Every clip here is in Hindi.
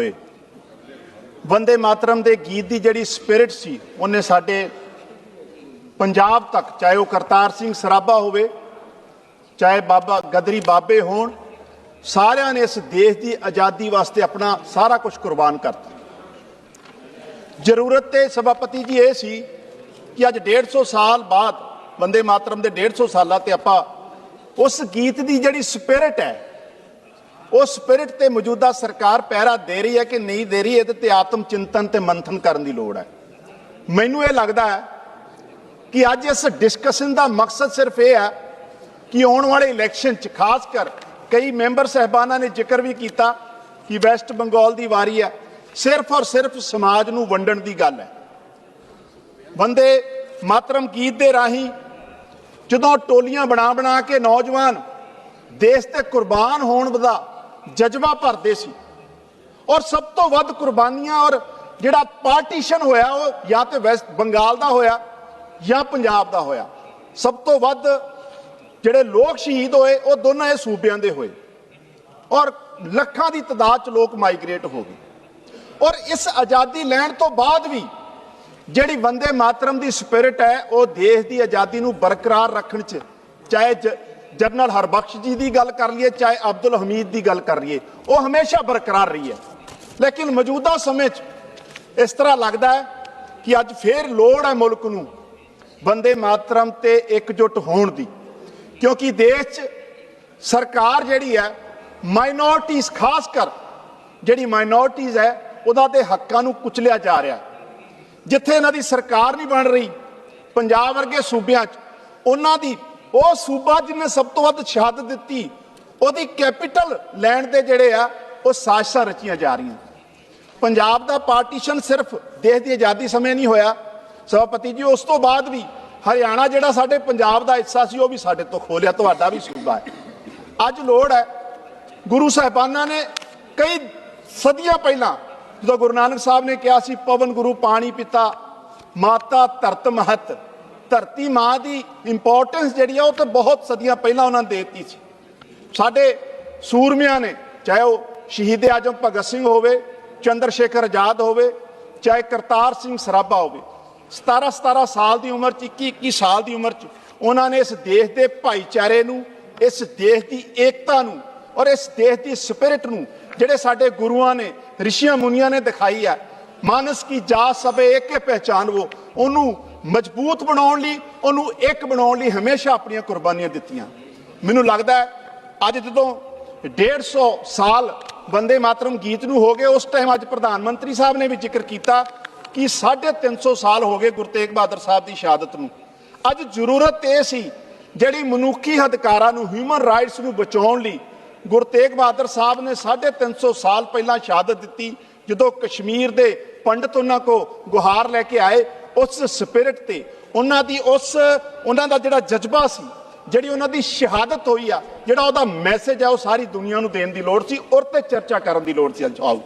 ਹੋਏ। ਵੰਦੇ ਮਾਤਰਮ ਦੇ ਗੀਤ ਦੀ ਜਿਹੜੀ ਸਪਿਰਿਟ ਸੀ, ਉਹਨੇ ਸਾਡੇ ਪੰਜਾਬ ਤੱਕ, ਚਾਹੇ ਉਹ ਕਰਤਾਰ ਸਿੰਘ ਸਰਾਭਾ ਹੋਵੇ, ਚਾਹੇ ਬਾਬਾ ਗਦਰੀ ਬਾਬੇ ਹੋਣ, ਸਾਰਿਆਂ ਨੇ ਇਸ ਦੇਸ਼ ਦੀ ਆਜ਼ਾਦੀ ਵਾਸਤੇ ਆਪਣਾ ਸਾਰਾ ਕੁਝ ਕੁਰਬਾਨ ਕਰਤਾ। ਜ਼ਰੂਰਤ ਤੇ ਸਭਾਪਤੀ ਜੀ ਇਹ ਸੀ ਕਿ ਅੱਜ 150 ਸਾਲ ਬਾਅਦ ਬੰਦੇ ਮਾਤਰਮ ਦੇ 150 ਸਾਲਾਂ ਤੇ ਆਪਾਂ ਉਸ ਗੀਤ ਦੀ ਜਿਹੜੀ ਸਪਿਰਿਟ ਹੈ ਉਹ ਸਪਿਰਿਟ ਤੇ ਮੌਜੂਦਾ ਸਰਕਾਰ ਪਹਿਰਾ ਦੇ ਰਹੀ ਹੈ ਕਿ ਨਹੀਂ ਦੇ ਰਹੀ, ਇਹਦੇ ਤੇ ਆਤਮ ਚਿੰਤਨ ਤੇ ਮੰਥਨ ਕਰਨ ਦੀ ਲੋੜ ਹੈ। ਮੈਨੂੰ ਇਹ ਲੱਗਦਾ ਹੈ ਕਿ ਅੱਜ ਇਸ ਡਿਸਕਸ਼ਨ ਦਾ ਮਕਸਦ ਸਿਰਫ ਇਹ ਹੈ ਕਿ ਆਉਣ ਵਾਲੇ ਇਲੈਕਸ਼ਨ 'ਚ ਖਾਸ ਕਰ ਕਈ ਮੈਂਬਰ ਸਹਿਬਾਨਾਂ ਨੇ ਜ਼ਿਕਰ ਵੀ ਕੀਤਾ ਕਿ ਵੈਸਟ ਬੰਗਾਲ ਦੀ ਵਾਰੀ ਹੈ। ਸਿਰਫ ਔਰ ਸਿਰਫ ਸਮਾਜ ਨੂੰ ਵੰਡਣ ਦੀ ਗੱਲ ਹੈ। ਬੰਦੇ ਮਾਤਰਮ ਗੀਤ ਦੇ ਰਾਹੀਂ ਜਦੋਂ ਟੋਲੀਆਂ ਬਣਾ ਬਣਾ ਕੇ ਨੌਜਵਾਨ ਦੇਸ਼ ਤੇ ਕੁਰਬਾਨ ਹੋਣ ਦਾ ਜਜ਼ਬਾ ਭਰਦੇ ਸੀ। ਔਰ ਸਭ ਤੋਂ ਵੱਧ ਕੁਰਬਾਨੀਆਂ ਔਰ ਜਿਹੜਾ ਪਾਰਟੀਸ਼ਨ ਹੋਇਆ, ਉਹ ਜਾਂ ਤੇ ਵੈਸਟ ਬੰਗਾਲ ਦਾ ਹੋਇਆ ਜਾਂ ਪੰਜਾਬ ਦਾ ਹੋਇਆ। ਸਭ ਤੋਂ ਵੱਧ ਜਿਹੜੇ ਲੋਕ ਸ਼ਹੀਦ ਹੋਏ, ਉਹ ਦੋਨਾਂ ਇਹ ਸੂਬਿਆਂ ਦੇ ਹੋਏ। ਔਰ ਲੱਖਾਂ ਦੀ ਤਦਾਦ ਚ ਲੋਕ ਮਾਈਗ੍ਰੇਟ ਹੋ ਗਏ। ਔਰ ਇਸ ਆਜ਼ਾਦੀ ਲੈਣ ਤੋਂ ਬਾਅਦ ਵੀ ਜਿਹੜੀ ਵੰਦੇ ਮਾਤਰਮ ਦੀ ਸਪਿਰਿਟ ਹੈ, ਉਹ ਦੇਸ਼ ਦੀ ਆਜ਼ਾਦੀ ਨੂੰ ਬਰਕਰਾਰ ਰੱਖਣ ਚ, ਚਾਹੇ ਜ- ਜਨਰਲ ਹਰਬਖਸ਼ ਜੀ ਦੀ ਗੱਲ ਕਰ ਲਈਏ, ਚਾਹੇ ਅਬਦੁਲ ਹਮੀਦ ਦੀ ਗੱਲ ਕਰ ਲਈਏ, ਉਹ ਹਮੇਸ਼ਾ ਬਰਕਰਾਰ ਰਹੀ ਹੈ। ਲੇਕਿਨ ਮੌਜੂਦਾ ਸਮੇਂ 'ਚ ਇਸ ਤਰ੍ਹਾਂ ਲੱਗਦਾ ਹੈ ਕਿ ਅੱਜ ਫੇਰ ਲੋੜ ਹੈ ਮੁਲਕ ਨੂੰ ਬੰਦੇ ਮਾਤਰਮ ਤੇ ਇਕਜੁੱਟ ਹੋਣ ਦੀ। ਕਿਉਂਕਿ ਦੇਸ਼ 'ਚ ਸਰਕਾਰ ਜਿਹੜੀ ਹੈ ਮਾਈਨੋਰਟੀਜ਼ ਖਾਸ ਕਰ ਜਿਹੜੀ ਮਾਈਨੋਰਟੀਜ਼ ਹੈ, ਉਹਨਾਂ ਦੇ ਹੱਕਾਂ ਨੂੰ ਕੁਚਲਿਆ ਜਾ ਰਿਹਾ ਜਿੱਥੇ ਇਹਨਾਂ ਦੀ ਸਰਕਾਰ ਨਹੀਂ ਬਣ ਰਹੀ, ਪੰਜਾਬ ਵਰਗੇ ਸੂਬਿਆਂ 'ਚ ਉਹਨਾਂ ਦੀ ਉਹ ਸੂਬਾ ਜਿਹਨੇ ਸਭ ਤੋਂ ਵੱਧ ਸ਼ਹਾਦਤ ਦਿੱਤੀ, ਉਹਦੀ ਕੈਪੀਟਲ ਲੈਣ ਦੇ ਜਿਹੜੇ ਆ, ਉਹ ਸਾਜ਼ਿਸ਼ਾਂ ਰਚੀਆਂ ਜਾ ਰਹੀਆਂ। ਪੰਜਾਬ ਦਾ ਪਾਰਟੀਸ਼ਨ ਸਿਰਫ ਦੇਸ਼ ਦੀ ਆਜ਼ਾਦੀ ਸਮੇਂ ਨਹੀਂ ਹੋਇਆ। ਸਭਾਪਤੀ ਜੀ, ਉਸ ਤੋਂ ਬਾਅਦ ਵੀ ਹਰਿਆਣਾ ਜਿਹੜਾ ਸਾਡੇ ਪੰਜਾਬ ਦਾ ਹਿੱਸਾ ਸੀ, ਉਹ ਵੀ ਸਾਡੇ ਤੋਂ ਖੋਲਿਆ ਤੁਹਾਡਾ ਵੀ ਸੂਬਾ ਹੈ। ਅੱਜ ਲੋੜ ਹੈ, ਗੁਰੂ ਸਾਹਿਬਾਨਾਂ ਨੇ ਕਈ ਸਦੀਆਂ ਪਹਿਲਾਂ ਜਦੋਂ ਗੁਰੂ ਨਾਨਕ ਸਾਹਿਬ ਨੇ ਕਿਹਾ ਸੀ, ਪਵਨ ਗੁਰੂ ਪਾਣੀ ਪਿਤਾ, ਮਾਤਾ ਧਰਤ ਮਹਤ। ਧਰਤੀ ਮਾਂ ਦੀ ਇੰਪੋਰਟੈਂਸ ਜਿਹੜੀ ਆ, ਉਹ ਤਾਂ ਬਹੁਤ ਸਦੀਆਂ ਪਹਿਲਾਂ ਉਹਨਾਂ ਨੇ ਦੇ ਦਿੱਤੀ ਸੀ। ਸਾਡੇ ਸੂਰਮਿਆਂ ਨੇ, ਚਾਹੇ ਉਹ ਸ਼ਹੀਦ ਆਜਮ ਭਗਤ ਸਿੰਘ ਹੋਵੇ ਚੰਦਰ ਸ਼ੇਖਰ ਆਜ਼ਾਦ ਹੋਵੇ, ਚਾਹੇ ਕਰਤਾਰ ਸਿੰਘ ਸਰਾਭਾ ਹੋਵੇ 17 17 ਸਾਲ ਦੀ ਉਮਰ ਚ 21 21 ਸਾਲ ਦੀ ਉਮਰ ਚ, ਉਹਨਾਂ ਨੇ ਇਸ ਦੇਸ਼ ਦੇ ਭਾਈਚਾਰੇ ਨੂੰ, ਇਸ ਦੇਸ਼ ਦੀ ਏਕਤਾ ਨੂੰ ਔਰ ਇਸ ਦੇਸ਼ ਦੀ ਸਪਿਰਿਟ ਨੂੰ, ਜਿਹੜੇ ਸਾਡੇ ਗੁਰੂਆਂ ਨੇ ਰਿਸ਼ੀਆਂ ਮੁਨੀਆਂ ਨੇ ਦਿਖਾਈ ਹੈ ਮਾਨਸ ਕੀ ਜਾ ਸਭੇ ਏਕੇ ਪਹਿਚਾਨਵੋ ਉਹਨੂੰ ਮਜ਼ਬੂਤ ਬਣਾਉਣ ਲਈ, ਉਹਨੂੰ ਇੱਕ ਬਣਾਉਣ ਲਈ ਹਮੇਸ਼ਾ ਆਪਣੀਆਂ ਕੁਰਬਾਨੀਆਂ ਦਿੱਤੀਆਂ। ਮੈਨੂੰ ਲੱਗਦਾ ਹੈ, ਅੱਜ ਜਦੋਂ 150 ਸਾਲ ਬੰਦੇ ਮਾਤਰਮ ਗੀਤ ਨੂੰ ਹੋ ਗਏ, ਉਸ ਟਾਈਮ ਅੱਜ ਪ੍ਰਧਾਨ ਮੰਤਰੀ ਸਾਹਿਬ ਨੇ ਵੀ ਜ਼ਿਕਰ ਕੀਤਾ ਕਿ 350 ਸਾਲ ਹੋ ਗਏ ਗੁਰੂ ਤੇਗ ਬਹਾਦਰ ਸਾਹਿਬ ਦੀ ਸ਼ਹਾਦਤ ਨੂੰ। ਅੱਜ ਜ਼ਰੂਰਤ ਇਹ ਸੀ, ਜਿਹੜੀ ਮਨੁੱਖੀ ਅਧਿਕਾਰਾਂ ਨੂੰ ਹਿਊਮਨ ਰਾਈਟਸ ਨੂੰ ਬਚਾਉਣ ਲਈ ਗੁਰੂ ਤੇਗ ਬਹਾਦਰ ਸਾਹਿਬ ਨੇ 350 ਸਾਲ ਪਹਿਲਾਂ ਸ਼ਹਾਦਤ ਦਿੱਤੀ, ਜਦੋਂ ਕਸ਼ਮੀਰ ਦੇ ਪੰਡਤ ਉਹਨਾਂ ਕੋ ਗੁਹਾਰ ਲੈ ਕੇ ਆਏ ਉਸ ਸਪਿਰਿਟ ਤੇ। ਉਹਨਾਂ ਦੀ ਉਸ, ਉਹਨਾਂ ਦਾ ਜਿਹੜਾ ਜਜ਼ਬਾ ਸੀ, ਜਿਹੜੀ ਉਹਨਾਂ ਦੀ ਸ਼ਹਾਦਤ ਹੋਈ ਆ, ਜਿਹੜਾ ਉਹਦਾ ਮੈਸੇਜ ਆ, ਉਹ ਸਾਰੀ ਦੁਨੀਆ ਨੂੰ ਦੇਣ ਦੀ ਲੋੜ ਸੀ ਔਰ ਤੇ ਚਰਚਾ ਕਰਨ ਦੀ ਲੋੜ ਸੀ ਅੱਜ ਆਓ।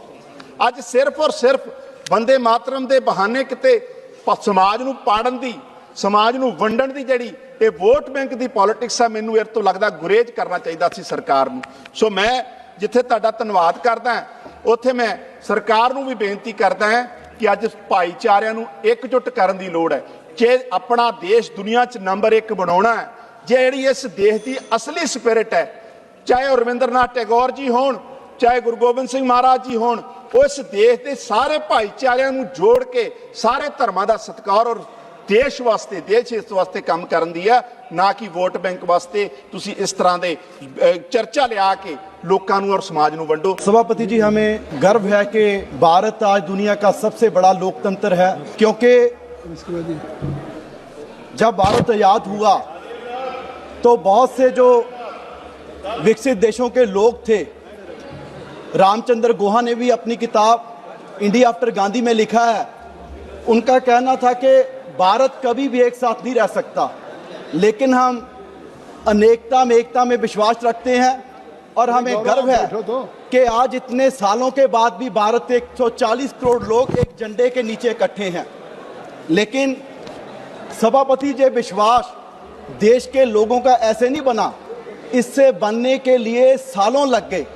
ਅੱਜ ਸਿਰਫ ਔਰ ਸਿਰਫ ਬੰਦੇ ਮਾਤਰਮ ਦੇ ਬਹਾਨੇ ਕਿਤੇ ਸਮਾਜ ਨੂੰ ਪਾੜਨ ਦੀ, ਸਮਾਜ ਨੂੰ ਵੰਡਣ ਦੀ ਜਿਹੜੀ ਇਹ ਵੋਟ ਬੈਂਕ ਦੀ ਪੋਲਿਟਿਕਸ ਆ, ਮੈਨੂੰ ਇਹ ਤੋਂ ਲੱਗਦਾ ਗੁਰੇਜ ਕਰਨਾ ਚਾਹੀਦਾ ਸੀ ਸਰਕਾਰ ਨੂੰ। ਸੋ ਮੈਂ ਜਿੱਥੇ ਤੁਹਾਡਾ ਧੰਨਵਾਦ ਕਰਦਾ, ਉੱਥੇ ਮੈਂ ਸਰਕਾਰ ਨੂੰ ਵੀ ਬੇਨਤੀ ਕਰਦਾ ਹਾਂ ਕਿ ਅੱਜ ਭਾਈਚਾਰਿਆਂ ਨੂੰ ਇਕਜੁੱਟ ਕਰਨ ਦੀ ਲੋੜ ਹੈ। ਜੇ ਆਪਣਾ ਦੇਸ਼ ਦੁਨੀਆ 'ਚ ਨੰਬਰ 1 ਬਣਾਉਣਾ ਹੈ, ਜਿਹੜੀ ਇਸ ਦੇਸ਼ ਦੀ ਅਸਲੀ ਸਪਿਰਿਟ ਹੈ, ਚਾਹੇ ਉਹ ਰਵਿੰਦਰਨਾਥ ਟੈਗੋਰ ਜੀ ਹੋਣ, ਚਾਹੇ ਗੁਰੂ ਗੋਬਿੰਦ ਸਿੰਘ ਮਹਾਰਾਜ ਜੀ ਹੋਣ, ਉਹ ਇਸ ਦੇਸ਼ ਦੇ ਸਾਰੇ ਭਾਈਚਾਰਿਆਂ ਨੂੰ ਜੋੜ ਕੇ ਸਾਰੇ ਧਰਮਾਂ ਦਾ ਸਤਿਕਾਰ ਔਰ ਦੇਸ਼ ਵਾਸਤੇ, ਦੇਸ਼ ਇਸ ਵਾਸਤੇ ਕੰਮ ਕਰਨ ਦੀ ਹੈ। ਨਾ ਕਿ ਵੋਟ ਬੈਂਕ ਵਾਸਤੇ ਤੁਸੀਂ ਇਸ ਤਰ੍ਹਾਂ ਦੇ ਅਹ, ਚਰਚਾ ਲਿਆ ਕੇ ਲੋਕਾਂ ਨੂੰ ਔਰ ਸਮਾਜ ਨੂੰ ਵੰਡੋ सभापति जी हमें गर्व है कि भारत आज दुनिया का सबसे बड़ा लोकतंत्र है क्योंकि जब भारत आज़ाद हुआ तो बहुत से जो विकसित देशों के लोग थे रामचंद्र गुहा ने भी अपनी किताब इंडिया आफ्टर गांधी में लिखा है उनका कहना था कि भारत कभी भी एक साथ नहीं रह सकता लेकिन हम अनेकता में एकता में विश्वास रखते हैं और हमें गर्व है कि आज इतने सालों के बाद भी भारत के 140 करोड़ लोग एक झंडे के नीचे इकट्ठे हैं। लेकिन सभापति जी विश्वास देश के लोगों का ऐसे नहीं बना इससे बनने के लिए सालों लग गए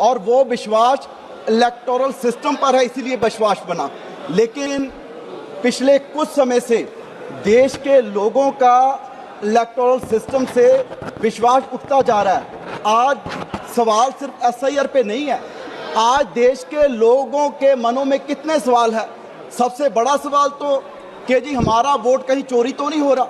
और वो विश्वास इलेक्टोरल सिस्टम पर है इसीलिए विश्वास बना। लेकिन पिछले कुछ समय से देश के लोगों का इलेक्टोरल सिस्टम से विश्वास उठता जा रहा है। आज सवाल सिर्फ़ एस आई आर पे नहीं है। आज देश के लोगों के मनों में कितने सवाल है? सबसे बड़ा सवाल तो कि जी हमारा वोट कहीं चोरी तो नहीं हो रहा?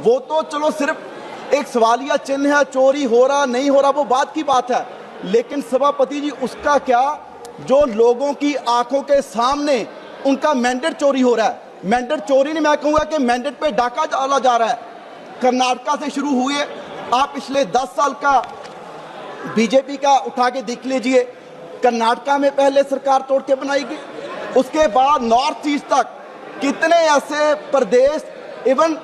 वो तो चलो सिर्फ़ एक सवालिया चिन्ह है, चोरी हो रहा, नहीं हो रहा, वो बात की बात है। लेकिन सभापति जी, उसका क्या? जो लोगों की आँखों के सामने उनका मैंडेट चोरी हो रहा है। मैंडेट चोरी नहीं, मैं कहूँगा कि मैंडेट पे डाका डाला जा रहा है। कर्नाटका से शुरू हुए। आप पिछले 10 साल का बीजेपी का उठा के देख लीजिए। कर्नाटका में पहले सरकार तोड़ के बनाई गई। उसके बाद नॉर्थ ईस्ट तक कितने ऐसे प्रदेश, इवन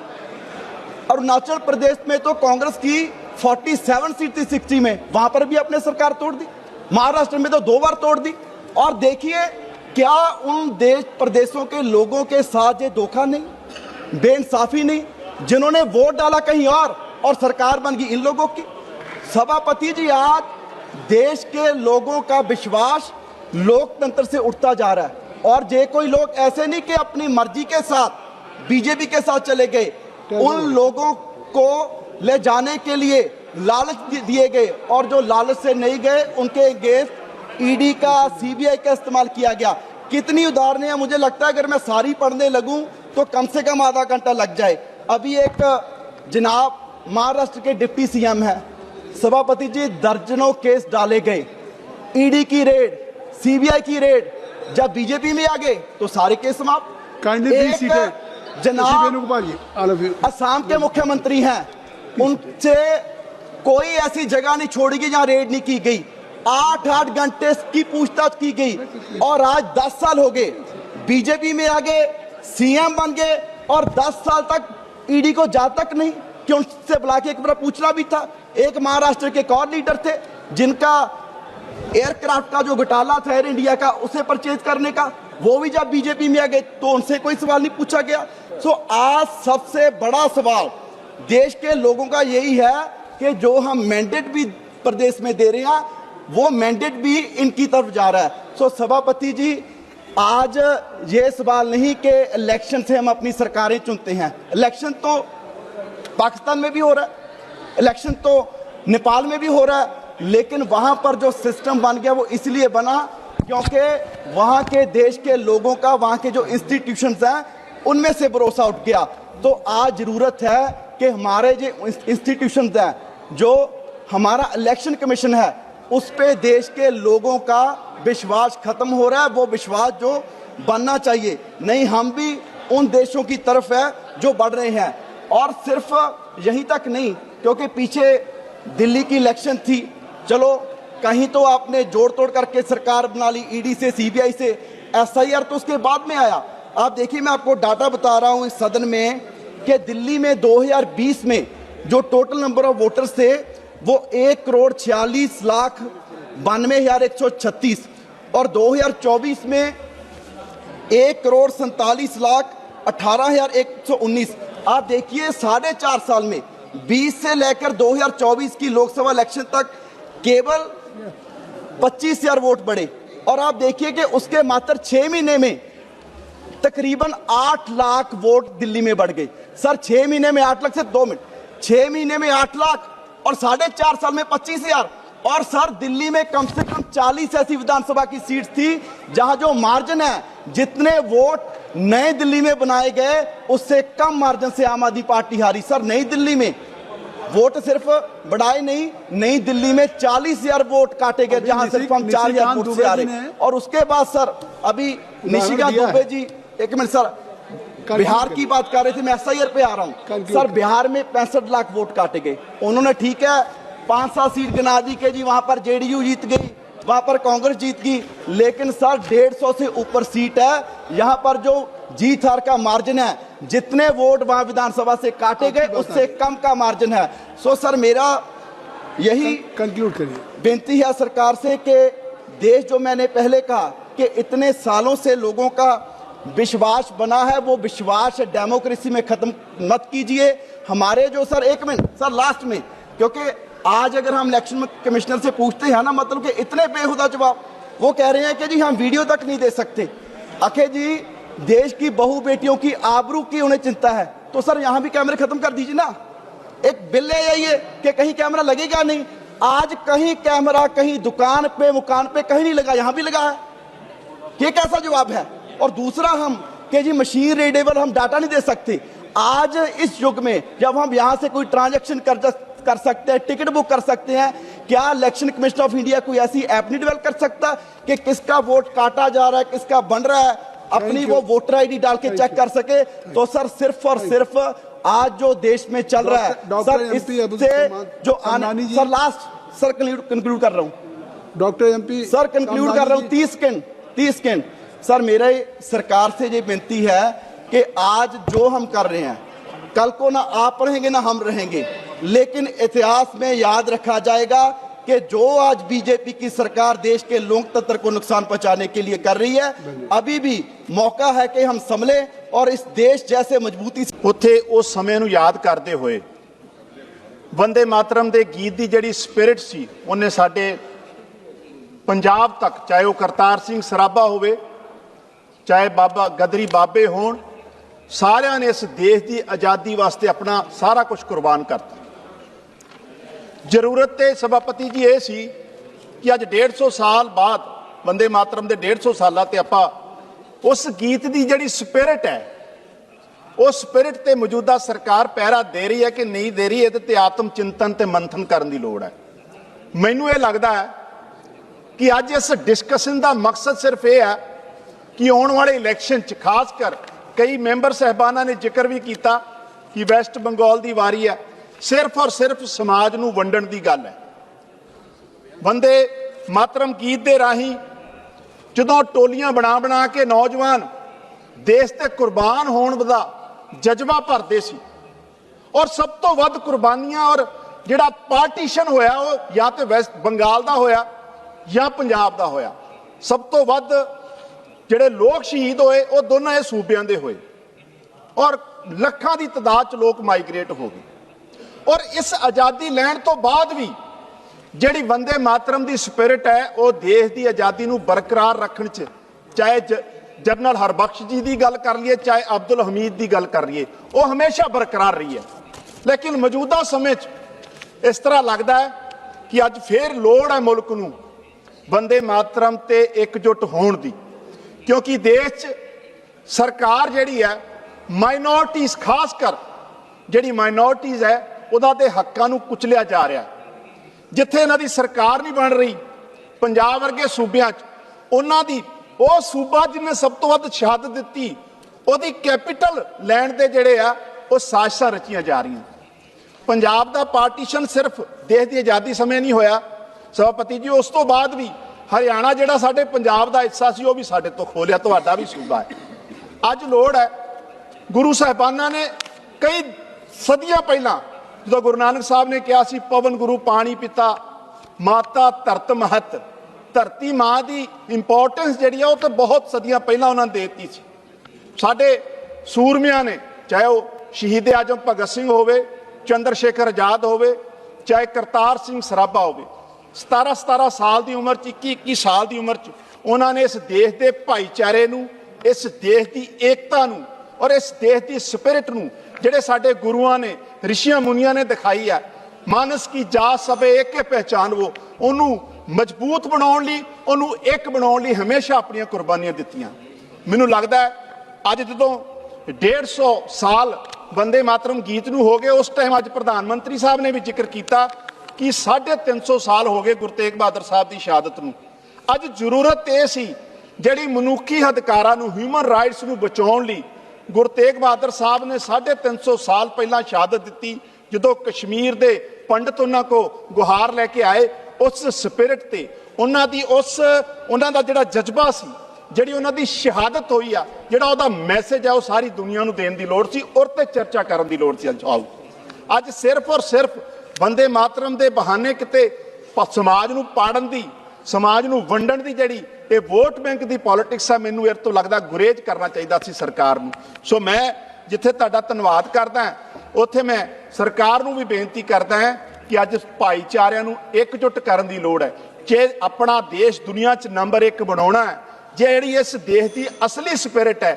अरुणाचल प्रदेश में तो कांग्रेस की 47 सीट थी 60 में। वहाँ पर भी अपने सरकार तोड़ दी। महाराष्ट्र में तो दो बार तोड़ दी। और देखिए, क्या उन देश, प्रदेशों के लोगों के साथ ये धोखा नहीं, बेइंसाफी नहीं जिन्होंने वोट डाला कहीं और और सरकार बन गई इन लोगों की। सभापति जी आज देश के लोगों का विश्वास लोकतंत्र से उठता जा रहा है। और जे कोई लोग ऐसे नहीं कि अपनी मर्ज़ी के साथ बीजेपी के साथ चले गए उन लोगों को ले जाने के लिए लालच दिए गए। और जो लालच से नहीं गए उनके अगेंस्ट ईडी का सीबीआई का इस्तेमाल किया गया। कितनी उदाहरणें हैं मुझे लगता है अगर मैं सारी पढ़ने लगूं तो कम से कम आधा घंटा लग जाए। अभी एक जनाब महाराष्ट्र के डिप्टी सीएम है। सभापति जी दर्जनों केस डाले गए। ईडी की रेड सीबीआई की रेड जब बीजेपी में आ गए तो सारे केस समाप्त. जनाब. असम के मुख्यमंत्री हैं। उनसे कोई ऐसी जगह नहीं छोड़ी गई जहाँ रेड नहीं की गई। आठ आठ घंटे की पूछताछ की गई। और आज दस साल हो गए। बीजेपी में आ गए सीएम बन गए। और दस साल तक ईडी को जा तक नहीं, कि उनसे बुला के एक बार पूछना भी था। एक महाराष्ट्र के एक और लीडर थे, जिनका एयरक्राफ्ट का जो घोटाला था एयर इंडिया का, उसे परचेज करने का, वो भी जब बीजेपी में आ गए तो उनसे कोई सवाल नहीं पूछा गया। सो आज सबसे बड़ा सवाल देश के लोगों का यही है कि जो हम मैंडेट भी प्रदेश में दे रहे हैं, वो मैंडेट भी इनकी तरफ़ जा रहा है। सो सभापति जी आज ये सवाल नहीं कि इलेक्शन से हम अपनी सरकारें चुनते हैं। इलेक्शन तो पाकिस्तान में भी हो रहा है। इलेक्शन तो नेपाल में भी हो रहा है। लेकिन वहाँ पर जो सिस्टम बन गया वो इसलिए बना क्योंकि वहाँ के देश के लोगों का, वहाँ के जो इंस्टीट्यूशंस हैं, उनमें से भरोसा उठ गया। तो आज ज़रूरत है कि हमारे जो इंस्टीट्यूशन हैं, जो हमारा इलेक्शन कमीशन है उस पे देश के लोगों का विश्वास खत्म हो रहा है, वो विश्वास जो बनना चाहिए। नहीं, हम भी उन देशों की तरफ़ है जो बढ़ रहे हैं। और सिर्फ़ यहीं तक नहीं, क्योंकि पीछे दिल्ली की इलेक्शन थी। चलो, कहीं तो आपने जोड़ तोड़ करके सरकार बना ली ईडी से सीबीआई से। एसआईआर तो उसके बाद में आया। आप देखिए, मैं आपको डाटा बता रहा हूँ इस सदन में कि दिल्ली में 2020 में जो टोटल नंबर ऑफ़ वोटर्स थे वो एक करोड़ छियालीस लाख बानवे हज़ार एक सौ छत्तीस और 2024 में एक करोड़ सैतालीस लाख अठारह हज़ार एक सौ उन्नीस। आप देखिए, साढ़े चार साल में 20 से लेकर 2024 की लोकसभा इलेक्शन तक केवल पच्चीस हज़ार वोट बढ़े। और आप देखिए कि उसके मात्र छह महीने में तकरीबन आठ लाख वोट दिल्ली में बढ़ गए सर, छह महीने में आठ लाख से दो मिनट। छह महीने में आठ लाख। और साढ़े चार साल में पच्चीस हज़ार। और सर दिल्ली में कम से कम चालीस ऐसी विधानसभा की सीट थी जहाँ जो मार्जिन है जितने वोट नए दिल्ली में बनाए गए उससे कम मार्जिन से आम आदमी पार्टी हारी। सर नई दिल्ली में वोट सिर्फ़ बढ़ाए नहीं नई दिल्ली में चालीस हज़ार वोट काटे गए जहाँ सिर्फ़ हम चार हज़ार वोट से रहे और उसके बाद सर अभी निशिका दुबे जी एक मिनट सर बिहार की बात कर रहे थे मैं एस पे आ रहा हूँ। सर बिहार में पैंसठ लाख वोट काटे गए। उन्होंने ठीक है पाँच सात सीट गिना दी कि जी वहाँ पर जेडीयू जीत गई वहाँ पर कांग्रेस जीत गई लेकिन सर डेढ़ सौ से ऊपर सीट है। यहाँ पर जो जीत हार का मार्जिन है जितने वोट वहाँ विधानसभा से काटे गए उससे कम का मार्जिन है। सो सर मेरा यही कंक्लूड करिए। बेनती है सरकार से कि देश जो मैंने पहले कहा कि इतने सालों से लोगों का विश्वास बना है, वो विश्वास डेमोक्रेसी में खत्म मत कीजिए। हमारे जो सर, एक मिनट, सर लास्ट में, क्योंकि आज अगर हम इलेक्शन कमिश्नर से पूछते हैं ना मतलब कि इतने बेहुदा जवाब, वो कह रहे हैं कि जी, हम वीडियो तक नहीं दे सकते। अखे जी, देश की बहु बेटियों की आबरू की उन्हें चिंता है। तो सर, यहाँ भी कैमरे खत्म कर दीजिए ना। एक बिल ले आइए कि कहीं कैमरा लगेगा नहीं। आज कहीं कैमरा कहीं दुकान पे, मुकान पे कहीं नहीं लगा, यहाँ भी लगा है। ये कैसा जवाब है? और दूसरा हम कि जी मशीन रीडेबल हम डाटा नहीं दे सकते। आज इस युग में जब हम यहाँ से कोई ट्रांजेक्शन कर कर सकते हैं टिकट बुक कर सकते हैं क्या इलेक्शन कमीशन ऑफ़ इंडिया कोई ऐसी ऐप नहीं डेवलप कर सकता कि किसका वोट काटा जा रहा है किसका बन रहा है अपनी वो वोटर आईडी डाल के चेक कर सके? तो सर सिर्फ़ और सिर्फ़ आज जो देश में चल रहा है सर इससे जो आने सर लास्ट सर कंक्लूड कर रहा हूँ। डॉक्टर एमपी सर कंक्लूड कर रहा हूँ तीस सेकंड तीस सेकंड सर मेरे सरकार से ये विनती है कि आज जो हम कर रहे हैं कल को ना आप रहेंगे ना हम रहेंगे लेकिन इतिहास में याद रखा जाएगा कि जो आज बीजेपी की सरकार देश के लोकतंत्र को नुकसान पहुंचाने के लिए कर रही है अभी भी मौका है कि हम संभले और इस देश जैसे मजबूती से ਉੱਥੇ ਉਸ ਸਮੇਂ ਨੂੰ ਯਾਦ ਕਰਦੇ ਹੋਏ ਵੰਦੇ ਮਾਤਰਮ ਦੇ ਗੀਤ ਦੀ ਜਿਹੜੀ ਸਪਿਰਿਟ ਸੀ ਉਹਨੇ ਸਾਡੇ ਪੰਜਾਬ ਤੱਕ ਚਾਹੇ ਉਹ ਕਰਤਾਰ ਸਿੰਘ ਸਰਾਭਾ ਹੋਵੇ ਚਾਹੇ ਬਾਬਾ ਗਦਰੀ ਬਾਬੇ ਹੋਣ, ਸਾਰਿਆਂ ਨੇ ਇਸ ਦੇਸ਼ ਦੀ ਆਜ਼ਾਦੀ ਵਾਸਤੇ ਆਪਣਾ ਸਾਰਾ ਕੁਝ ਕੁਰਬਾਨ ਕਰਤਾ। ਜ਼ਰੂਰਤ ਤੇ ਸਭਾਪਤੀ ਜੀ ਇਹ ਸੀ ਕਿ ਅੱਜ 150 ਸਾਲ ਬਾਅਦ ਬੰਦੇ ਮਾਤਰਮ ਦੇ 150 ਸਾਲਾਂ ਤੇ ਆਪਾਂ ਉਸ ਗੀਤ ਦੀ ਜਿਹੜੀ ਸਪਿਰਿਟ ਹੈ, ਉਹ ਸਪਿਰਿਟ ਤੇ ਮੌਜੂਦਾ ਸਰਕਾਰ ਪਹਿਰਾ ਦੇ ਰਹੀ ਹੈ ਕਿ ਨਹੀਂ ਦੇ ਰਹੀ ਇਹਦੇ ਤੇ ਆਤਮ ਚਿੰਤਨ ਤੇ ਮੰਥਨ ਕਰਨ ਦੀ ਲੋੜ ਹੈ। ਮੈਨੂੰ ਇਹ ਲੱਗਦਾ ਹੈ ਕਿ ਅੱਜ ਇਸ ਡਿਸਕਸ਼ਨ ਦਾ ਮਕਸਦ ਸਿਰਫ ਇਹ ਹੈ ਕਿ ਆਉਣ ਵਾਲੇ ਇਲੈਕਸ਼ਨ 'ਚ ਖਾਸ ਕਰ ਕਈ ਮੈਂਬਰ ਸਹਿਬਾਨਾਂ ਨੇ ਜ਼ਿਕਰ ਵੀ ਕੀਤਾ ਕਿ ਵੈਸਟ ਬੰਗਾਲ ਦੀ ਵਾਰੀ ਹੈ। ਸਿਰਫ ਔਰ ਸਿਰਫ ਸਮਾਜ ਨੂੰ ਵੰਡਣ ਦੀ ਗੱਲ ਹੈ। ਬੰਦੇ ਮਾਤਰਮ ਗੀਤ ਦੇ ਰਾਹੀਂ ਜਦੋਂ ਟੋਲੀਆਂ ਬਣਾ ਬਣਾ ਕੇ ਨੌਜਵਾਨ ਦੇਸ਼ ਤੇ ਕੁਰਬਾਨ ਹੋਣ ਦਾ ਜਜ਼ਬਾ ਭਰਦੇ ਸੀ ਔਰ ਸਭ ਤੋਂ ਵੱਧ ਕੁਰਬਾਨੀਆਂ ਔਰ ਜਿਹੜਾ ਪਾਰਟੀਸ਼ਨ ਹੋਇਆ ਉਹ ਜਾਂ ਤੇ ਵੈਸਟ ਬੰਗਾਲ ਦਾ ਹੋਇਆ ਜਾਂ ਪੰਜਾਬ ਦਾ ਹੋਇਆ। ਸਭ ਤੋਂ ਵੱਧ ਜਿਹੜੇ ਲੋਕ ਸ਼ਹੀਦ ਹੋਏ, ਉਹ ਦੋਨਾਂ ਇਹ ਸੂਬਿਆਂ ਦੇ ਹੋਏ। ਔਰ ਲੱਖਾਂ ਦੀ ਤਦਾਦ ਚ ਲੋਕ ਮਾਈਗ੍ਰੇਟ ਹੋ ਗਏ। ਔਰ ਇਸ ਆਜ਼ਾਦੀ ਲੈਣ ਤੋਂ ਬਾਅਦ ਵੀ ਜਿਹੜੀ ਵੰਦੇ ਮਾਤਰਮ ਦੀ ਸਪਿਰਿਟ ਹੈ, ਉਹ ਦੇਸ਼ ਦੀ ਆਜ਼ਾਦੀ ਨੂੰ ਬਰਕਰਾਰ ਰੱਖਣ ਚ, ਚਾਹੇ ਜ- ਜਨਰਲ ਹਰਬਖਸ਼ ਜੀ ਦੀ ਗੱਲ ਕਰ ਲਈਏ, ਚਾਹੇ ਅਬਦੁਲ ਹਮੀਦ ਦੀ ਗੱਲ ਕਰ ਲਈਏ, ਉਹ ਹਮੇਸ਼ਾ ਬਰਕਰਾਰ ਰਹੀ ਹੈ। ਲੇਕਿਨ ਮੌਜੂਦਾ ਸਮੇਂ 'ਚ ਇਸ ਤਰ੍ਹਾਂ ਲੱਗਦਾ ਹੈ ਕਿ ਅੱਜ ਫੇਰ ਲੋੜ ਹੈ ਮੁਲਕ ਨੂੰ ਬੰਦੇ ਮਾਤਰਮ ਤੇ ਇਕਜੁੱਟ ਹੋਣ ਦੀ। ਕਿਉਂਕਿ ਦੇਸ਼ 'ਚ ਸਰਕਾਰ ਜਿਹੜੀ ਹੈ ਮਾਈਨੋਰਟੀਜ਼ ਖਾਸ ਕਰ ਜਿਹੜੀ ਮਾਈਨੋਰਟੀਜ਼ ਹੈ ਉਹਨਾਂ ਦੇ ਹੱਕਾਂ ਨੂੰ ਕੁਚਲਿਆ ਜਾ ਰਿਹਾ। ਜਿੱਥੇ ਇਹਨਾਂ ਦੀ ਸਰਕਾਰ ਨਹੀਂ ਬਣ ਰਹੀ, ਪੰਜਾਬ ਵਰਗੇ ਸੂਬਿਆਂ 'ਚ, ਉਹਨਾਂ ਦੀ ਉਹ ਸੂਬਾ ਜਿਹਨੇ ਸਭ ਤੋਂ ਵੱਧ ਸ਼ਹਾਦਤ ਦਿੱਤੀ, ਉਹਦੀ ਕੈਪੀਟਲ ਲੈਣ ਦੇ ਜਿਹੜੇ ਆ, ਉਹ ਸਾਜ਼ਿਸ਼ਾਂ ਰਚੀਆਂ ਜਾ ਰਹੀਆਂ। ਪੰਜਾਬ ਦਾ ਪਾਰਟੀਸ਼ਨ ਸਿਰਫ ਦੇਸ਼ ਦੀ ਆਜ਼ਾਦੀ ਸਮੇਂ ਨਹੀਂ ਹੋਇਆ। ਸਭਾਪਤੀ ਜੀ, ਉਸ ਤੋਂ ਬਾਅਦ ਵੀ ਹਰਿਆਣਾ ਜਿਹੜਾ ਸਾਡੇ ਪੰਜਾਬ ਦਾ ਹਿੱਸਾ ਸੀ, ਉਹ ਵੀ ਸਾਡੇ ਤੋਂ ਖੋਲਿਆ ਤੁਹਾਡਾ ਵੀ ਸੂਬਾ ਹੈ। ਅੱਜ ਲੋੜ ਹੈ, ਗੁਰੂ ਸਾਹਿਬਾਨਾਂ ਨੇ ਕਈ ਸਦੀਆਂ ਪਹਿਲਾਂ ਜਦੋਂ ਗੁਰੂ ਨਾਨਕ ਸਾਹਿਬ ਨੇ ਕਿਹਾ ਸੀ, ਪਵਨ ਗੁਰੂ ਪਾਣੀ ਪਿਤਾ, ਮਾਤਾ ਧਰਤ ਮਹਤ, ਧਰਤੀ ਮਾਂ ਦੀ ਇੰਪੋਰਟੈਂਸ ਜਿਹੜੀ ਆ, ਉਹ ਤਾਂ ਬਹੁਤ ਸਦੀਆਂ ਪਹਿਲਾਂ ਉਹਨਾਂ ਨੇ ਦੇ ਦਿੱਤੀ ਸੀ। ਸਾਡੇ ਸੂਰਮਿਆਂ ਨੇ, ਚਾਹੇ ਉਹ ਸ਼ਹੀਦ ਆਜਮ ਭਗਤ ਸਿੰਘ ਹੋਵੇ ਚੰਦਰ ਸ਼ੇਖਰ ਆਜ਼ਾਦ ਹੋਵੇ, ਚਾਹੇ ਕਰਤਾਰ ਸਿੰਘ ਸਰਾਭਾ ਹੋਵੇ 17 17 ਸਾਲ ਦੀ ਉਮਰ ਚ 21 21 ਸਾਲ ਦੀ ਉਮਰ ਚ ਉਹਨਾਂ ਨੇ ਇਸ ਦੇਸ਼ ਦੇ ਭਾਈਚਾਰੇ ਨੂੰ, ਇਸ ਦੇਸ਼ ਦੀ ਏਕਤਾ ਨੂੰ ਔਰ ਇਸ ਦੇਸ਼ ਦੀ ਸਪਿਰਿਟ ਨੂੰ ਜਿਹੜੇ ਸਾਡੇ ਗੁਰੂਆਂ ਨੇ, ਰਿਸ਼ੀਆਂ ਮੁਨੀਆਂ ਨੇ ਦਿਖਾਈ ਹੈ ਮਾਨਸ ਕੀ ਜਾਤ ਸਭੇ ਏਕੇ ਪਹਿਚਾਨਵੋ ਉਹਨੂੰ ਮਜ਼ਬੂਤ ਬਣਾਉਣ ਲਈ, ਉਹਨੂੰ ਇੱਕ ਬਣਾਉਣ ਲਈ ਹਮੇਸ਼ਾ ਆਪਣੀਆਂ ਕੁਰਬਾਨੀਆਂ ਦਿੱਤੀਆਂ। ਮੈਨੂੰ ਲੱਗਦਾ ਹੈ, ਅੱਜ ਜਦੋਂ 150 ਸਾਲ ਬੰਦੇ ਮਾਤਰਮ ਗੀਤ ਨੂੰ ਹੋ ਗਏ, ਉਸ ਟਾਈਮ ਅੱਜ ਪ੍ਰਧਾਨ ਮੰਤਰੀ ਸਾਹਿਬ ਨੇ ਵੀ ਜ਼ਿਕਰ ਕੀਤਾ ਕਿ 350 ਸਾਲ ਹੋ ਗਏ ਗੁਰੂ ਤੇਗ ਬਹਾਦਰ ਸਾਹਿਬ ਦੀ ਸ਼ਹਾਦਤ ਨੂੰ। ਅੱਜ ਜ਼ਰੂਰਤ ਇਹ ਸੀ ਜਿਹੜੀ ਮਨੁੱਖੀ ਹਦਕਾਰਾਂ ਨੂੰ ਹਿਊਮਨ ਰਾਈਟਸ ਨੂੰ ਬਚਾਉਣ ਲਈ ਗੁਰੂ ਤੇਗ ਬਹਾਦਰ ਸਾਹਿਬ ਨੇ 350 ਸਾਲ ਪਹਿਲਾਂ ਸ਼ਹਾਦਤ ਦਿੱਤੀ, ਜਦੋਂ ਕਸ਼ਮੀਰ ਦੇ ਪੰਡਤ ਉਹਨਾਂ ਕੋ ਗੁਹਾਰ ਲੈ ਕੇ ਆਏ, ਉਸ ਸਪਿਰਿਟ ਤੇ। ਉਹਨਾਂ ਦੀ ਉਸ, ਉਹਨਾਂ ਦਾ ਜਿਹੜਾ ਜਜ਼ਬਾ ਸੀ, ਜਿਹੜੀ ਉਹਨਾਂ ਦੀ ਸ਼ਹਾਦਤ ਹੋਈ ਆ, ਜਿਹੜਾ ਉਹਦਾ ਮੈਸੇਜ ਆ, ਉਹ ਸਾਰੀ ਦੁਨੀਆ ਨੂੰ ਦੇਣ ਦੀ ਲੋੜ ਸੀ, ਔਰ ਤੇ ਚਰਚਾ ਕਰਨ ਦੀ ਲੋੜ ਸੀ। ਅੱਜ ਆਓ ਅੱਜ ਸਿਰਫ ਔਰ ਸਿਰਫ ਬੰਦੇ ਮਾਤਰਮ ਦੇ ਬਹਾਨੇ ਕਿਤੇ ਸਮਾਜ ਨੂੰ ਪਾੜਨ ਦੀ, ਸਮਾਜ ਨੂੰ ਵੰਡਣ ਦੀ ਜਿਹੜੀ ਇਹ ਵੋਟ ਬੈਂਕ ਦੀ ਪੋਲਿਟਿਕਸ ਆ, ਮੈਨੂੰ ਇਹ ਤੋਂ ਲੱਗਦਾ ਗੁਰੇਜ ਕਰਨਾ ਚਾਹੀਦਾ ਸੀ ਸਰਕਾਰ ਨੂੰ। ਸੋ ਮੈਂ ਜਿੱਥੇ ਤੁਹਾਡਾ ਧੰਨਵਾਦ ਕਰਦਾ ਉੱਥੇ ਮੈਂ ਸਰਕਾਰ ਨੂੰ ਵੀ ਬੇਨਤੀ ਕਰਦਾ ਹਾਂ ਕਿ ਅੱਜ ਭਾਈਚਾਰਿਆਂ ਨੂੰ ਇਕਜੁੱਟ ਕਰਨ ਦੀ ਲੋੜ ਹੈ। ਜੇ ਆਪਣਾ ਦੇਸ਼ ਦੁਨੀਆ 'ਚ ਨੰਬਰ 1 ਬਣਾਉਣਾ ਹੈ, ਜਿਹੜੀ ਇਸ ਦੇਸ਼ ਦੀ ਅਸਲੀ ਸਪਿਰਿਟ ਹੈ,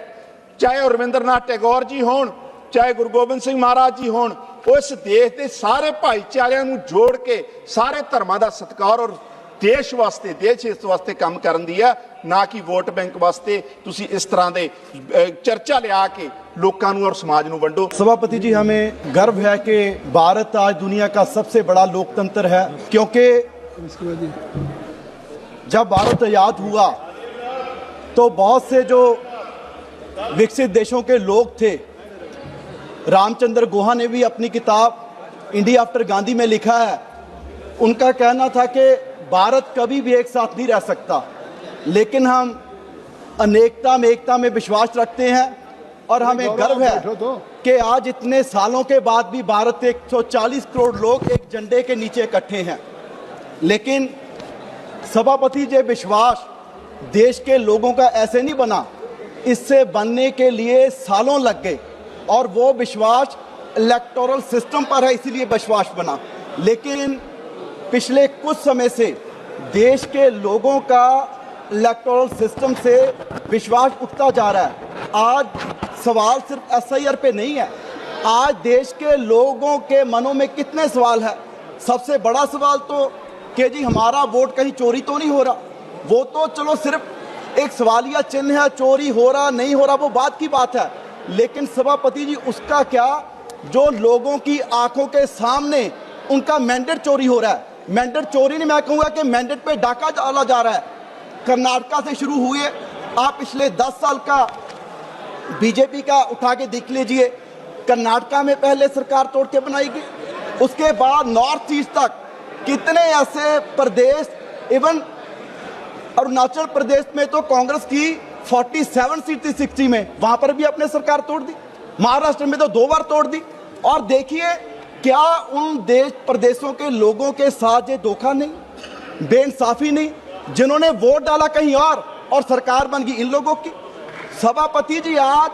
ਚਾਹੇ ਉਹ ਰਵਿੰਦਰਨਾਥ ਟੈਗੋਰ ਜੀ ਹੋਣ, ਚਾਹੇ ਗੁਰੂ ਗੋਬਿੰਦ ਸਿੰਘ ਮਹਾਰਾਜ ਜੀ ਹੋਣ ਉਹ ਇਸ ਦੇਸ਼ ਦੇ ਸਾਰੇ ਭਾਈਚਾਰਿਆਂ ਨੂੰ ਜੋੜ ਕੇ ਸਾਰੇ ਧਰਮਾਂ ਦਾ ਸਤਿਕਾਰ ਔਰ ਦੇਸ਼ ਵਾਸਤੇ ਦੇਸ਼ ਇਸ ਵਾਸਤੇ ਕੰਮ ਕਰਨ ਦੀ ਹੈ ਨਾ ਕਿ ਵੋਟ ਬੈਂਕ ਵਾਸਤੇ ਤੁਸੀਂ ਇਸ ਤਰ੍ਹਾਂ ਦੇ ਅਹ, ਚਰਚਾ ਲਿਆ ਕੇ ਲੋਕਾਂ ਨੂੰ ਔਰ ਸਮਾਜ ਨੂੰ ਵੰਡੋ सभापति जी हमें गर्व है कि भारत आज दुनिया का सबसे बड़ा लोकतंत्र है क्योंकि इसके बाद ये जब भारत आजाद हुआ तो बहुत से जो विकसित देशों के लोग थे रामचंद्र गुहा ने भी अपनी किताब इंडिया आफ्टर गांधी में लिखा है। उनका कहना था कि भारत कभी भी एक साथ नहीं रह सकता। लेकिन हम अनेकता में एकता में विश्वास रखते हैं और हमें गर्व है तो। कि आज इतने सालों के बाद भी भारत के 140 करोड़ लोग एक झंडे के नीचे इकट्ठे हैं। लेकिन सभापति जी विश्वास देश के लोगों का ऐसे नहीं बना। इससे बनने के लिए सालों लग गए। और वो विश्वास इलेक्टोरल सिस्टम पर है, इसीलिए विश्वास बना। लेकिन पिछले कुछ समय से देश के लोगों का इलेक्टोरल सिस्टम से विश्वास उठता जा रहा है। आज सवाल सिर्फ़ एस पे नहीं है। आज देश के लोगों के मनों में कितने सवाल है? सबसे बड़ा सवाल तो कि जी हमारा वोट कहीं चोरी तो नहीं हो रहा? वो तो चलो सिर्फ़ एक सवालिया चिन्ह है, चोरी हो रहा, नहीं हो रहा, वो बात की बात है। लेकिन सभापति जी, उसका क्या? जो लोगों की आँखों के सामने उनका मैंडेट चोरी हो रहा है। मैंडेट चोरी नहीं, मैं कहूँगा कि मैंडेट पे डाका डाला जा रहा है। कर्नाटका से शुरू हुए। आप पिछले 10 साल का बीजेपी का उठा के देख लीजिए। कर्नाटका में पहले सरकार तोड़ के बनाई गई। उसके बाद नॉर्थ ईस्ट तक कितने ऐसे प्रदेश, इवन अरुणाचल प्रदेश में तो कांग्रेस की 47 सीट थी 60 में। वहाँ पर भी अपने सरकार तोड़ दी। महाराष्ट्र में तो दो बार तोड़ दी। और देखिए क्या उन देश प्रदेशों के लोगों के साथ ये धोखा नहीं बेइंसाफी नहीं जिन्होंने वोट डाला कहीं और और सरकार बन गई इन लोगों की? सभापति जी आज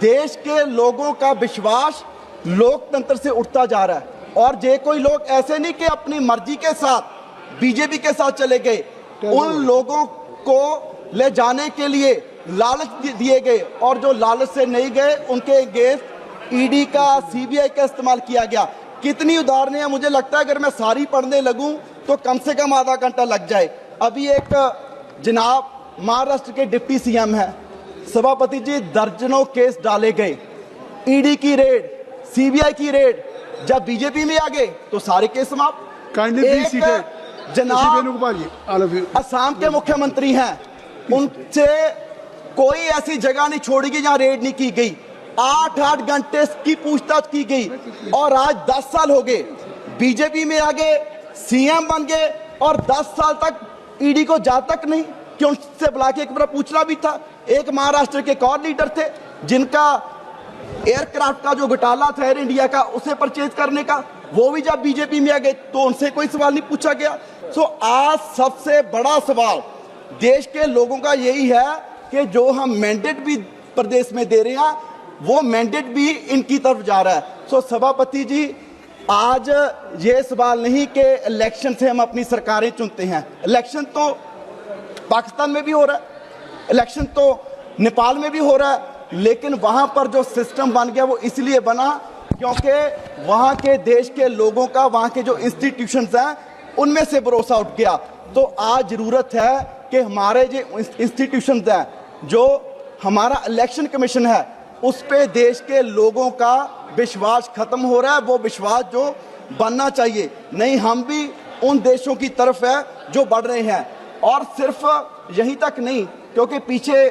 देश के लोगों का विश्वास लोकतंत्र से उठता जा रहा है। और जे कोई लोग ऐसे नहीं कि अपनी मर्ज़ी के साथ बीजेपी के साथ चले गए। उन लोगों को ले जाने के लिए लालच दिए गए और जो लालच से नहीं गए उनके अगेंस्ट ईडी का सीबीआई का इस्तेमाल किया गया। कितनी उदाहरणें हैं मुझे लगता है अगर मैं सारी पढ़ने लगूं तो कम से कम आधा घंटा लग जाए। अभी एक जनाब महाराष्ट्र के डिप्टी सीएम है। सभापति जी दर्जनों केस डाले गए। ईडी की रेड सीबीआई की रेड। जब बीजेपी में आ गए तो सारे केस समाप्त। जनाब असम के मुख्यमंत्री हैं। उनसे कोई ऐसी जगह नहीं छोड़ी गई जहाँ रेड नहीं की गई। आठ आठ घंटे की पूछताछ की गई और आज दस साल हो गए। बीजेपी में आ गए सीएम बन गए और दस साल तक ईडी को जा तक नहीं कि उनसे बुला के एक बार पूछना भी था। एक महाराष्ट्र के एक और लीडर थे, जिनका एयरक्राफ्ट का जो घोटाला था, एयर इंडिया का, उसे परचेज करने का, वो भी जब बीजेपी में आ गए तो उनसे कोई सवाल नहीं पूछा गया। सो आज सबसे बड़ा सवाल देश के लोगों का यही है कि जो हम मैंडेट भी प्रदेश में दे रहे हैं, वो मैंडेट भी इनकी तरफ़ जा रहा है। सो सभापति जी, आज ये सवाल नहीं कि इलेक्शन से हम अपनी सरकारें चुनते हैं। इलेक्शन तो पाकिस्तान में भी हो रहा है। इलेक्शन तो नेपाल में भी हो रहा है। लेकिन वहाँ पर जो सिस्टम बन गया, वो इसलिए बना क्योंकि वहाँ के देश के लोगों का, वहाँ के जो इंस्टीट्यूशंस हैं, उनमें से भरोसा उठ गया। तो आज ज़रूरत है कि हमारे जो इंस्टीट्यूशन हैं, जो हमारा इलेक्शन कमीशन है, उस पर देश के लोगों का विश्वास खत्म हो रहा है, वो विश्वास जो बनना चाहिए। नहीं, हम भी उन देशों की तरफ़ है जो बढ़ रहे हैं। और सिर्फ़ यहीं तक नहीं, क्योंकि पीछे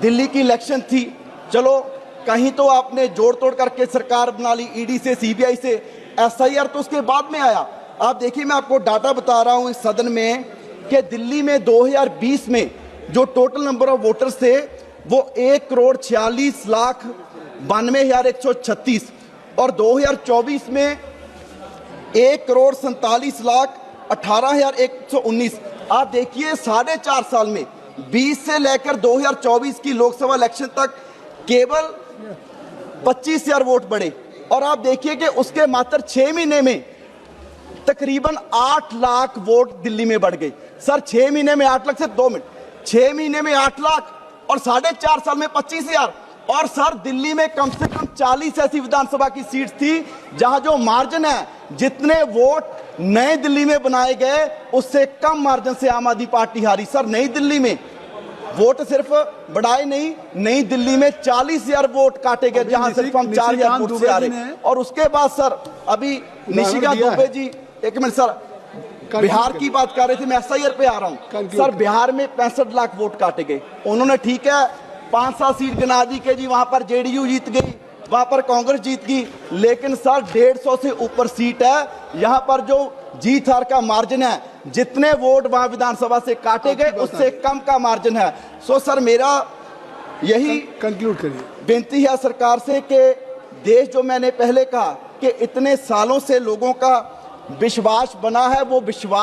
दिल्ली की इलेक्शन थी। चलो, कहीं तो आपने जोड़ तोड़ करके सरकार बना ली ईडी से सीबीआई से एसआईआर तो उसके बाद में आया। आप देखिए, मैं आपको डाटा बता रहा हूँ, इस सदन में कि दिल्ली में 2020 में जो टोटल नंबर ऑफ़ वोटर्स थे, वो एक करोड़ छियालीस लाख बानवे हज़ार एक सौ छत्तीस और 2024 में एक करोड़ सैतालीस लाख अठारह हज़ार एक सौ उन्नीस। आप देखिए, साढ़े चार साल में 20 से लेकर 2024 की लोकसभा इलेक्शन तक केवल पच्चीस हज़ार वोट बढ़े और आप देखिए कि उसके मात्र छह महीने में तकरीबन आठ लाख वोट दिल्ली में बढ़ गए। सर छह महीने में आठ लाख से दो मिनट। छह महीने में आठ लाख और साढ़े चार साल में पच्चीस हज़ार। और सर दिल्ली में कम से कम 40 ऐसी विधानसभा की सीट थी जहाँ जो मार्जिन है जितने वोट नए दिल्ली में बनाए गए उससे कम मार्जिन से आम आदमी पार्टी हारी। सर नई दिल्ली में वोट सिर्फ़ बढ़ाए नहीं नई दिल्ली में चालीस हज़ार वोट काटे गए जहाँ सिर्फ़ हम चार हज़ार वोट से आ रहे और उसके बाद सर अभी निशिका दुबे जी एक मिनट सर बिहार की बात कर रहे थे मैं एस पे आ रहा हूँ। सर बिहार में पैंसठ लाख वोट काटे गए। उन्होंने ठीक है पाँच सात सीट गिना दी के जी वहाँ पर जेडीयू जीत गई वहाँ पर कांग्रेस जीत गई लेकिन सर डेढ़ सौ से ऊपर सीट है। यहाँ पर जो जीत हार का मार्जिन है जितने वोट वहाँ विधानसभा से काटे गए उससे कम का मार्जिन है। सो सर मेरा यही कंक्लूड करिए। बेनती है सरकार से कि देश जो मैंने पहले कहा कि इतने सालों से लोगों का विश्वास बना है वो विश्वास